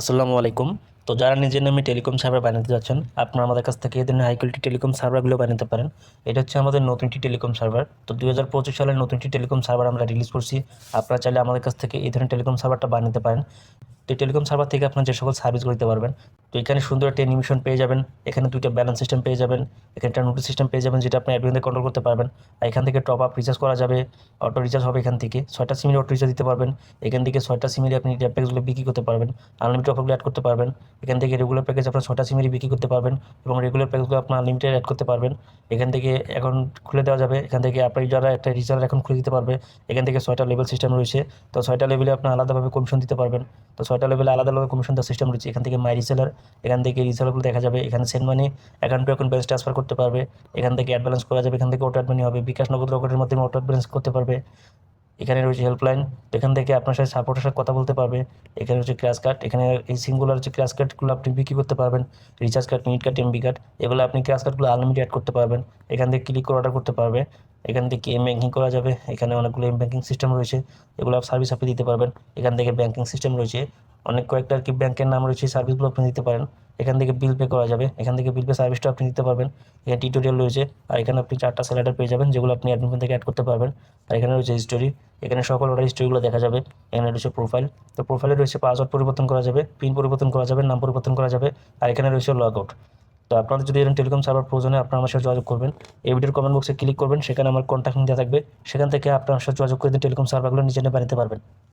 আসসালামু আলাইকুম। তো যারা নিজের নামে টেলিকম সার্ভার বানাতে যাচ্ছেন, আপনারা আমাদের কাছ থেকে এই ধরনের হাই কোয়ালিটি টেলিকম সার্ভারগুলো বানাতে পারেন। এটা হচ্ছে আমাদের নতুন একটি টেলিকম সার্ভার। তো দু হাজার পঁচিশ সালের নতুন একটি টেলিকম সার্ভার আমরা রিলিজ করছি। আপনারা চাইলে আমাদের কাছ থেকে এই ধরনের টেলিকম সার্ভারটা বানাতে পারেন। তো টেলিকম সার্ভার থেকে আপনার যে সকল সার্ভিস করতে পারবেন, তো এখানে সুন্দর একটা অ্যানিমেশন পেয়ে যাবেন, এখানে দুইটা ব্যালেন্স সিস্টেম পেয়ে যাবেন, এখানে একটা নোটিস সিস্টেম পেয়ে যাবেন যেটা আপনি অ্যাডমিন কন্ট্রোল করতে পারবেন, আর এখান থেকে টপ আপ রিচার্জ করা যাবে অটো রিচার্জ হবে এখান থেকে, ছয়টা সিমের অটো রিচার্জ দিতে পারবেন, এখান থেকে ছয়টা সিমের আপনি প্যাকেজগুলো বিক্রি করতে পারবেন আনলিমিটেড অফারগুলো অ্যাড করতে পারবেন, এখান থেকে রেগুলার প্যাকেজ আপনার ছটা সিমেরই বিক্রি করতে পারবেন, এবং রেগুলার প্যাকেজগুলো আপনার আনলিমিটেড অ্যাড করতে পারবেন, এখান থেকে এখন খুলে দেওয়া যাবে, এখান থেকে আপনার যারা একটা রিচার্জ এখন খুলে দিতে পারবে, এখান থেকে ছয়টা লেভেল সিস্টেম রয়েছে, তো ছয়টা লেভেলে আপনার আলাদাভাবে কমিশন দিতে পারবেন, তো ছয়টা লেভেলে আলাদা আলাদা কমিশন সিস্টেম রয়েছে। এখান থেকে মাই রিসেলার এখান থেকে রিসেলারগুলো দেখা যাবে, এখানে send money account to account balance transfer করতে পারবে। এখান থেকে অ্যাড ব্যালেন্স করা যাবে, এখান থেকে অটো মানি হবে, বিকাশ নগদ রকেটের মাধ্যমে অটো ব্যালেন্স করতে পারবে। এখানে রয়েছে হেল্পলাইন এখান থেকে আপনার সাথে সাপোর্টের সাথে কথা বলতে পারবে। এখানে রয়েছে ক্র্যাশ কার্ড এখানে এই সিঙ্গুলার হচ্ছে ক্র্যাশ কার্ডগুলো আপনি বিক্রি করতে পারবেন। Recharge card minute card MB card এগুলো আপনি ক্র্যাশ কার্ডগুলো আনলিমিটেড অ্যাড করতে পারবেন। এখান থেকে ক্লিক করে অর্ডার করতে পারবে। এখান থেকে এম ব্যাঙ্কিং করা যাবে। এখানে অনেকগুলো এম ব্যাঙ্কিং সিস্টেম রয়েছে। এগুলো সার্ভিস আপনি দিতে পারবেন। এখান থেকে ব্যাঙ্কিং সিস্টেম রয়েছে। অনেক কয়েকটা আর কি ব্যাংকের নাম রয়েছে সার্ভিসগুলো আপনি দিতে পারেন। এখান থেকে বিল পে করা যাবে। এখান থেকে বিল পে সার্ভিসটা আপনি দিতে পারবেন। এখানে টিউটোরিয়াল রয়েছে। আর এখানে আপনি চারটা স্যালাডার পেয়ে যাবেন, যেগুলো আপনি অ্যাডমিন থেকে অ্যাড করতে পারবেন। আর এখানে রয়েছে হিস্টোরি এখানে সকল অর্ডার হিস্টোরিগুলো দেখা যাবে। এখানে রয়েছে প্রোফাইল তো প্রোফাইলে রয়েছে পাসওয়ার্ড পরিবর্তন করা যাবে পিন পরিবর্তন করা যাবে, নাম পরিবর্তন করা যাবে। আর এখানে রয়েছে লগ আউট তো আপনাদের যদি এরকম টেলিকম সার্ভার প্রয়োজনে আপনার আমার সাথে যোগাযোগ করবেন। এই ভিডিওর কমেন্ট বক্সে ক্লিক করবেন। সেখানে আমার কন্ট্যাক্ট দেওয়া থাকবে। সেখান থেকে আপনার সাথে যোগাযোগ করে টেলিকম সার্ভারগুলো নিজে নিয়ে বানাতে পারবেন।